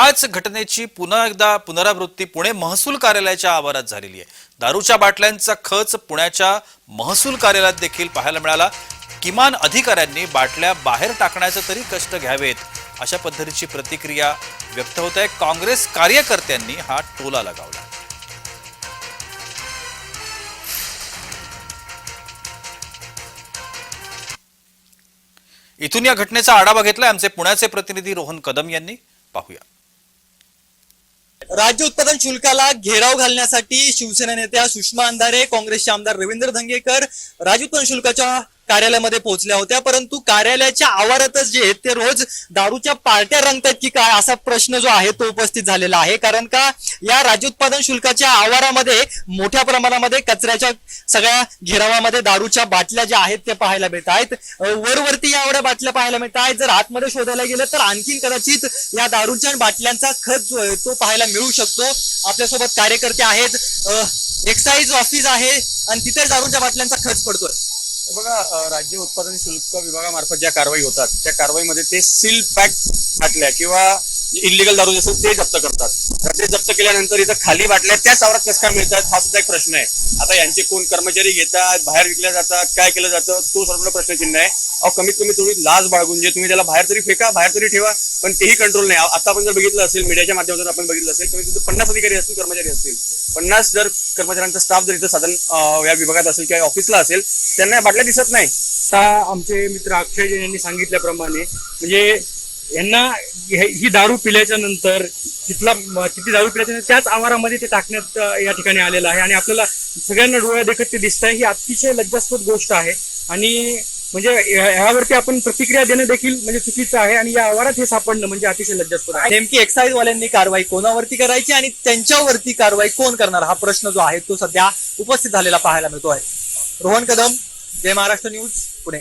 याच घटनेची पुन्हा एकदा पुनरावृत्ती पुणे महसूल कार्यालयाच्या आवारात झालेली आहे. दारूच्या बाटल्यांचा खच पुण्याच्या महसूल कार्यालयात देखील पाहायला मिळाला. किमान अधिकाऱ्यांनी बाटल्या बाहेर टाकण्याचे तरी कष्ट घ्यावेत अशा पद्धतीची प्रतिक्रिया व्यक्त होत आहे. काँग्रेस कार्यकर्त्यांनी हा टोला लगावला. इथून या घटनेचा आढावा घेतलाय आमचे पुण्याचे प्रतिनिधी रोहन कदम यांनी. पाहूया. राज्य उत्पादन शुल्काला घेराव घालण्यासाठी शिवसेना नेत्या सुषमा अंधारे काँग्रेसचे आमदार रवींद्र धंगेकर राज्य उत्पादन शुल्काच्या कार्यालयामध्ये पोहोचल्या होत्या परंतु कार्यालयाच्या आवारातच जे आहेत ते रोज दारूच्या पार्ट्या रंगतात की काय असा प्रश्न जो आहे तो उपस्थित झालेला आहे. कारण का या राज्य उत्पादन शुल्काच्या आवारामध्ये मोठ्या प्रमाणामध्ये कचऱ्याच्या सगळ्या घेरावामध्ये दारूच्या बाटल्या ज्या आहेत त्या पाहायला मिळत आहेत. वरवरती या एवढ्या बाटल्या पाहायला मिळत आहेत. जर आतमध्ये शोधायला गेलं तर आणखीन कदाचित या दारूच्या बाटल्यांचा खत जो आहे तो पाहायला मिळू शकतो. आपल्यासोबत कार्यकर्ते आहेत. एक्साईज ऑफिस आहे आणि तिथे दारूच्या बाटल्यांचा खर्च पडतोय. बघा राज्य उत्पादन शुल्क विभागामार्फत ज्या कारवाई होतात त्या कारवाईमध्ये ते सील पॅक फाटल्या किंवा इलिगल दारू जसं ते जप्त करतात. ते जप्त केल्यानंतर इथं खाली बाटल्या त्याच आवरात कसं काय मिळतात हा सुद्धा एक प्रश्न आहे. आता यांचे कोण कर्मचारी घेतात बाहेर विकल्या जातात काय केलं जातं तो सर्व प्रश्नचिन्ह आहे. अहो कमीत कमी थोडी लाज बाळगून जे तुम्ही त्याला बाहेर तरी फेका बाहेर तरी ठेवा पण तेही कंट्रोल नाही. आता आपण जर बघितलं असेल मीडियाच्या माध्यमातून आपण बघितलं असेल कमीत कमी पन्नास अधिकारी असतील कर्मचारी असतील. पन्नास जर कर्मचाऱ्यांचा स्टाफ जर इथं साधन या विभागात असेल किंवा ऑफिसला असेल त्यांना या बाटल्या दिसत नाही. आता आमचे मित्र अक्षय जैन यांनी सांगितल्याप्रमाणे म्हणजे यांना हे- ही दारू पिल्याच्या नंतर तिथला किती तिथली दारू पिल्याच्या नंतर त्याच आवारामध्ये ते टाकण्यात या ठिकाणी आलेलं आहे. आणि आपल्याला सगळ्यांना डोळ्या देखत ते दिसत आहे ही अतिशय लज्जास्पद गोष्ट आहे. आणि म्हणजे ह्यावरती आपण प्रतिक्रिया देणं देखील म्हणजे चुकीचं आहे आणि या आवारात हे सापडणं म्हणजे अतिशय लज्जास्पद आहे. नेमकी एक्साईज वाल्यांनी कारवाई कोणावरती करायची आणि त्यांच्यावरती कारवाई कोण करणार हा प्रश्न जो आहे तो सध्या उपस्थित झालेला पाहायला मिळतो आहे रोहन कदम जय महाराष्ट्र न्यूज पुणे.